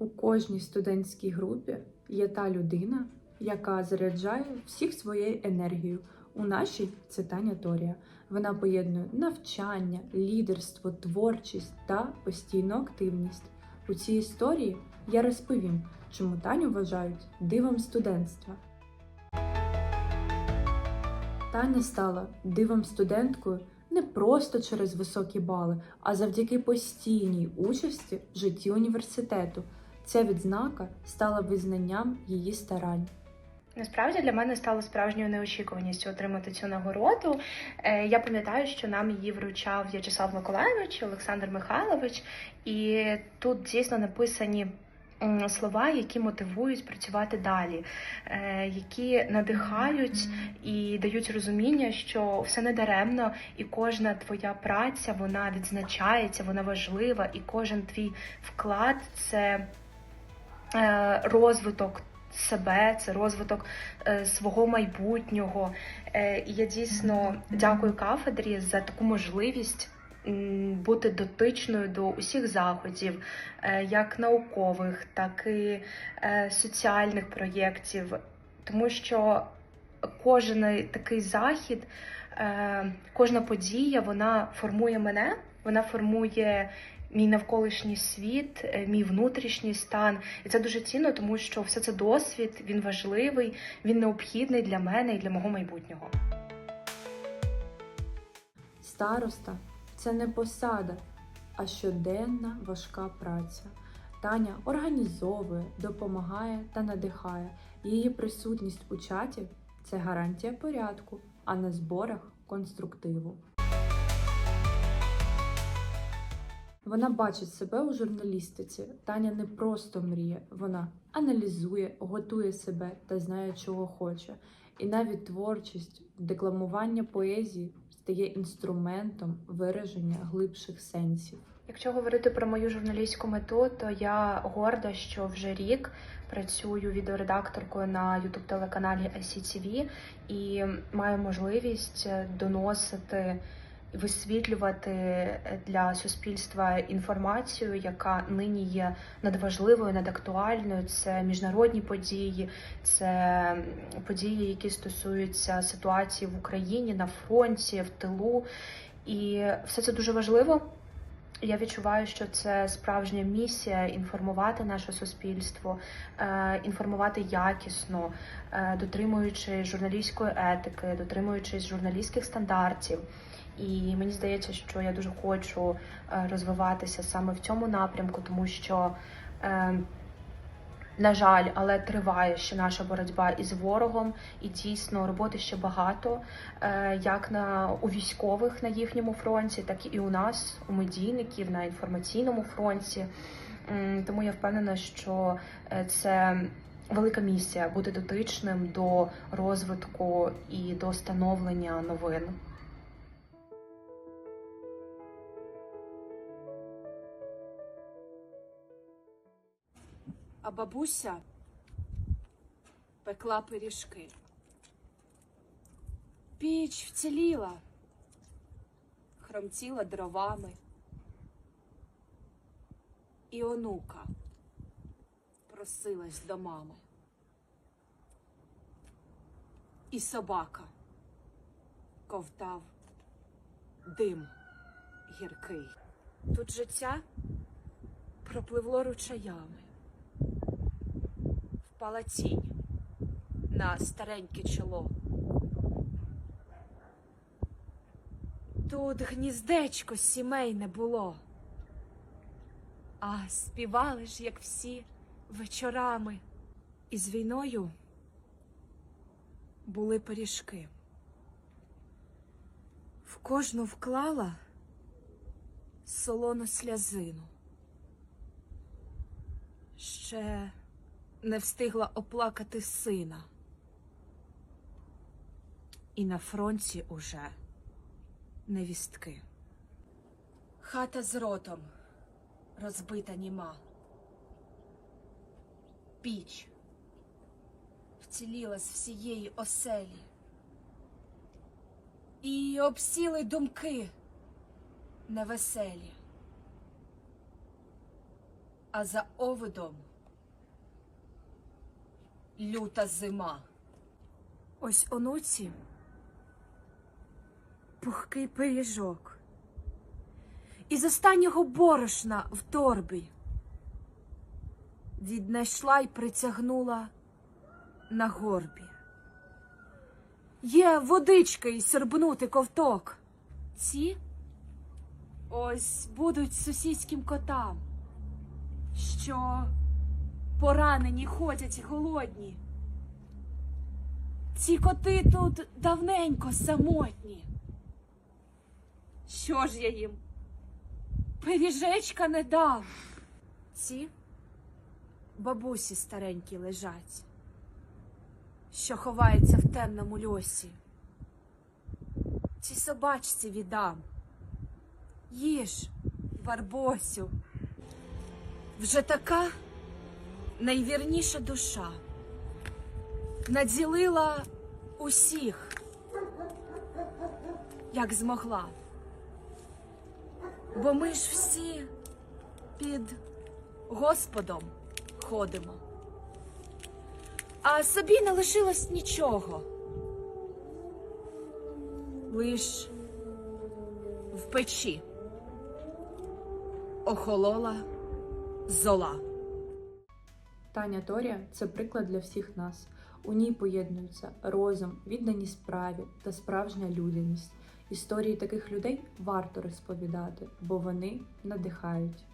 У кожній студентській групі є та людина, яка заряджає всіх своєю енергією. У нашій це Таня Торія. Вона поєднує навчання, лідерство, творчість та постійну активність. У цій історії я розповім, чому Таню вважають дивом студентства. Таня стала дивом студенткою не просто через високі бали, а завдяки постійній участі в житті університету. Ця відзнака стала визнанням її старань. Насправді для мене стало справжньою неочікуваністю отримати цю нагороду. Е, Я пам'ятаю, що нам її вручав В'ячеслав Миколайович, Олександр Михайлович, і тут дійсно написані слова, які мотивують працювати далі, е, які надихають і дають розуміння, що все не даремно, і кожна твоя праця вона відзначається, вона важлива, і кожен твій вклад це розвиток себе, це розвиток е, свого майбутнього. Е, і я дійсно дякую кафедрі за таку можливість бути дотичною до усіх заходів, е, як наукових, так і е, соціальних проєктів, тому що кожен такий захід, е, кожна подія, вона формує мене, вона формує мій навколишній світ, е, мій внутрішній стан. І це дуже цінно, тому що все це досвід, він важливий, він необхідний для мене і для мого майбутнього. Староста це не посада, а щоденна важка праця. Таня організовує, допомагає та надихає. Її присутність у чаті це гарантія порядку, а на зборах конструктиву. Вона бачить себе у журналістиці. Таня не просто мріє, вона аналізує, готує себе та знає, чого хоче. І навіть творчість, декламування поезії стає інструментом вираження глибших сенсів. Якщо говорити про мою журналістську мету, то я горда, що вже рік працюю відеоредакторкою на youtube телеканалі ICTV і маю можливість доносити висвітлювати для суспільства інформацію, яка нині є надважливою, надактуальною. Це міжнародні події, це події, які стосуються ситуації в Україні на фронті, в тилу. І все це дуже важливо. Я відчуваю, що це справжня місія інформувати наше суспільство, е, інформувати якісно, е, дотримуючись журналістської етики, дотримуючись журналістських стандартів. І мені здається, що я дуже хочу е, розвиватися саме в цьому напрямку, тому що, е, на жаль, але триває ще наша боротьба із ворогом, і дійсно роботи ще багато, е, як на у військових на їхньому фронті, так і у нас, у медійників на інформаційному фронті. Тому я впевнена, що це велика місія бути дотичним до розвитку і до становлення новин. А бабуся пекла пиріжки. Піч вціліла, хромтіла дровами. І онука просилась до мами. І собака ковтав дим гіркий. Тут життя пропливло ручаями впала тінь на стареньке чоло. Тут гніздечко сімейне було, а співали ж, як всі, вечорами. І з війною були пиріжки. В кожну вклала солону слязину. Ще не встигла оплакати сина. І на фронті уже невістки. Хата з ротом розбита німа. Піч вціліла з всієї оселі. І обсіли думки невеселі. А за овидом люта зима. Ось онуці пухкий пиріжок. Із останнього борошна в торбі віднайшла й притягнула на горбі. Є водички й сербнути ковток. Ці ось будуть сусідським котам, що поранені ходять голодні. Ці коти тут давненько самотні. Що ж я їм? Пиріжечка не дав. Ці бабусі старенькі лежать, що ховаються в темному льосі. Ці собачці віддам. Їж, Барбосю. Вже така найвірніша душа наділила усіх, як змогла. Бо ми ж всі під Господом ходимо. А собі не лишилось нічого. Лиш в печі охолола зола. Таня Торія це приклад для всіх нас. У ній поєднуються розум, відданість справі та справжня людяність. Історії таких людей варто розповідати, бо вони надихають.